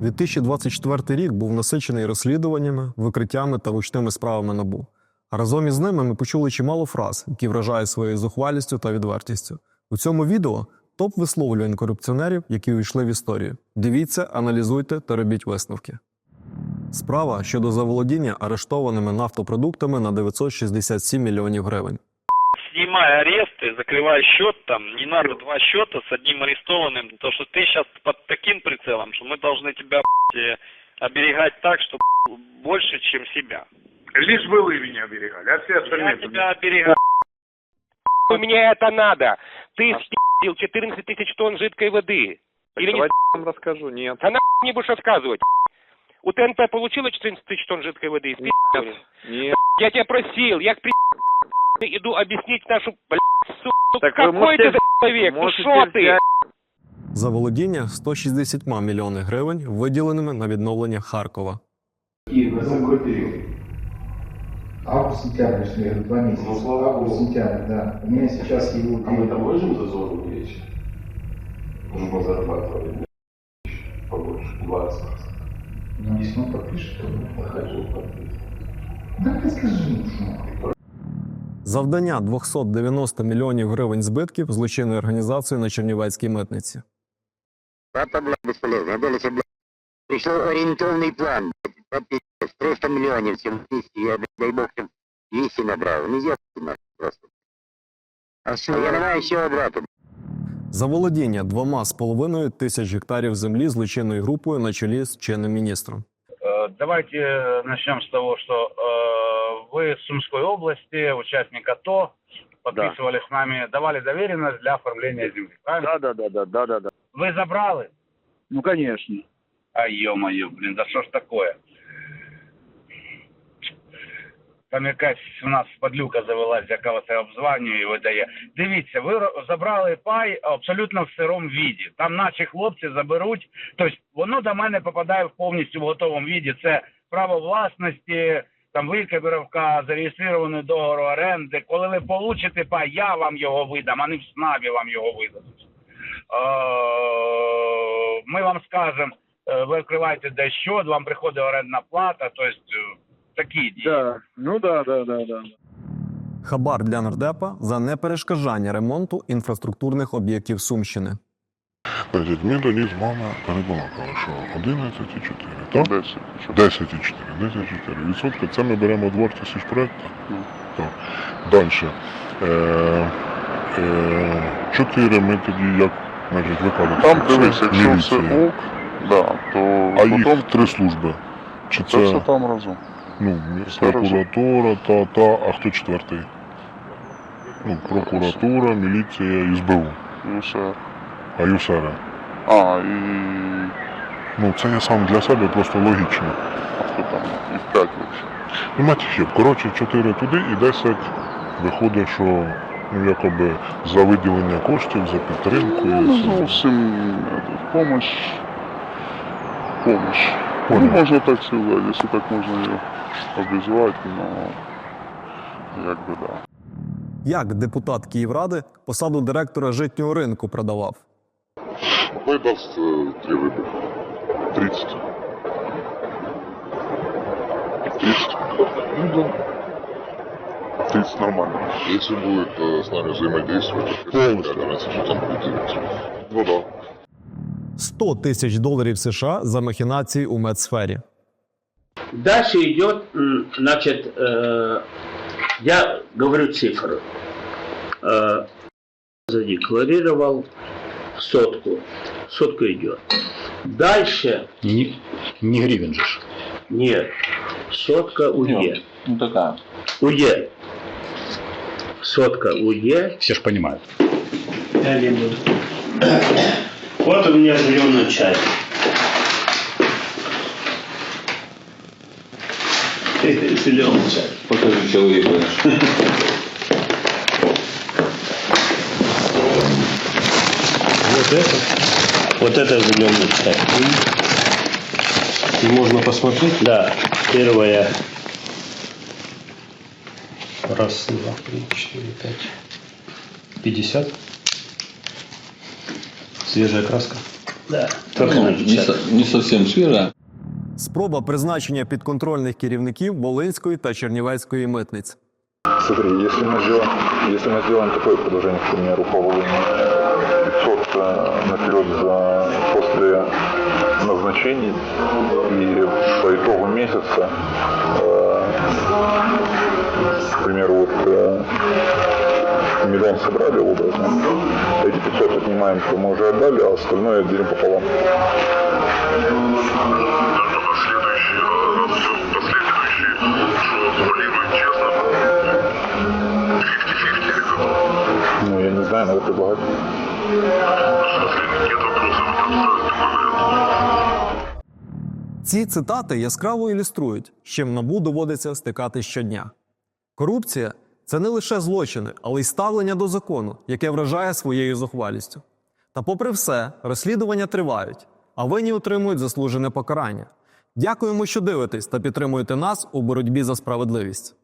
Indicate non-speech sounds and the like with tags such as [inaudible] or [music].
2024 рік був насичений розслідуваннями, викриттями та гучними справами набу. Разом із ними ми почули чимало фраз, які вражають своєю зухвалістю та відвертістю. У цьому відео топ висловлювань корупціонерів, які увійшли в історію. Дивіться, аналізуйте та робіть висновки. Справа щодо заволодіння арештованими нафтопродуктами на 967 мільйонів гривень. Снимай аресты, закрывай счет там, не надо два счета с одним арестованным, то что ты сейчас под таким прицелом, что мы должны тебя блядь, э, оберегать так, что блядь, больше, чем себя. Лишь бы вы меня оберегали, а все Я остальные... тебя оберегаю. мне это надо. Ты спил 14 тысяч тонн жидкой воды. Или не Давайте я вам расскажу. Нет. Да на не будешь рассказывать. У ТНП получила 14 тысяч тонн жидкой воды? Спи***. Нет. Я тебя просил, я к при... иду объяснить нашу, блядь, сука, ну Так вы какой можете- ты за человек, ну можете шо ты? взять- Заволодіння 160 мільйонів гривень, виділеними на відновлення Харкова. И на какой период? Август-сентябрь, что я два месяца. Ну, слава богу. Август-сентябрь, да. У меня сейчас его А мы там можем за зону речи? Может, мы зарабатывали побольше, 20. Ну, если он подпишет, то... Хочу подписать. Да ты скажи, ну, что? Завдання 290 мільйонів гривень збитків злочинної організації на Чернівецькій митниці. Это, бля, бесполезно. Это лучше, бля, еще ориентовный план. бля, по пи***ц, 300 миллионов всем вместе, я, бля, дай бог, там 200 набрал. Ну, я нахуй просто. А что, я давай еще обратно. Заволодіння двома з половиною тисяч гектарів землі злочинною групою на чолі з чинним міністром. Э, Давайте э, начнем с того, что э, вы с Сумской области, участник АТО, подписывали с нами, давали доверенность для оформления земли, правильно? Да, да, да, да, да, да. Вы забрали? Ну, конечно. А ё-моё, блин, да что ж такое? Там якась у нас подлюка завелась, яка оце обзванює і видає. Дивіться, ви ро- забрали пай абсолютно в сирому віді. Там наші хлопці заберуть. Тобто воно до мене попадає в повністю в готовому віді. Це право власності, там викабіровка, зареєстрований договор оренди. Коли ви получите пай, я вам його видам, а не в СНАБі вам його видадуть. Е, Ми вам скажемо, е, ви відкриваєте де що, вам приходить орендна плата, тобто е, такі дії. Да. Ну да, да, да, да. Хабар для нардепа за неперешкоджання ремонту інфраструктурних об'єктів Сумщини. Тоді з вами перебалакали, що 11,4, так? 10,4. 10,4. 10,4. Відсотки це ми беремо від вартості ж проекту. Так. Далі. Е, е, 4 ми тоді як, значить, викладемо. Там дивись, якщо все ок, да, то А потім їх три служби. Чи це все там разом. ну, все прокуратура, та, та, а хто четвертий? Ну, прокуратура, міліція СБУ. І все. А ЮСР. А, і Ну, це я сам для себе просто логічно. а хто там? Їх п'ять вообще. Ну, матіхів, коротше, 4 туди і 10 виходить, що ну, якоби за виділення коштів, за підтримку. Ну, і все. зовсім это, помощь. Помощь. Ну, Понял. можно так сказать, если так можно ее обозвать, но як би да. Як депутат Київради посаду директора житнього ринку продавав? Хай дасть э, три рыбы. 30. 30? Ну да. 30 нормально. Если будет э, с нами взаимодействовать, то полностью, что там будет делать. Ну да. 100 тисяч доларів США за махінації у медсфері. Дальше идет, м, значит, э, я говорю цифры. Э, задекларировал сотку. Сотка идет. Дальше Не, не гривен же. нет. Сотка УЕ. Ну такая. УЕ. Сотка УЕ. Все же понимают. Я не буду. Вот у меня зеленая чай. [laughs] Зеленый чай. Покажи человеку. [laughs] Вот это. Вот это зеленый чай. Можно посмотреть? Да, первая. Раз, два, три, четыре, пять. Пятьдесят. Свежая краска. Да. не совсем свежая. Спроба призначення підконтрольних керівників Волинської та Чернівецької митниць. Смотри, если мы сделаем, если мы сделаем такое предложение, к примеру, по Волыни, 500 э, наперед за после назначений и по итогу месяца, э, к примеру, вот э, миллион собрали образно, эти 500 отнимаем, что мы уже отдали, а остальное делим пополам. Ці цитати яскраво ілюструють, з чим набу доводиться стикати щодня. Корупція це не лише злочини, але й ставлення до закону, яке вражає своєю зухвалістю. Та, попри все, розслідування тривають, а винні отримують заслужене покарання. Дякуємо, що дивитесь та підтримуєте нас у боротьбі за справедливість.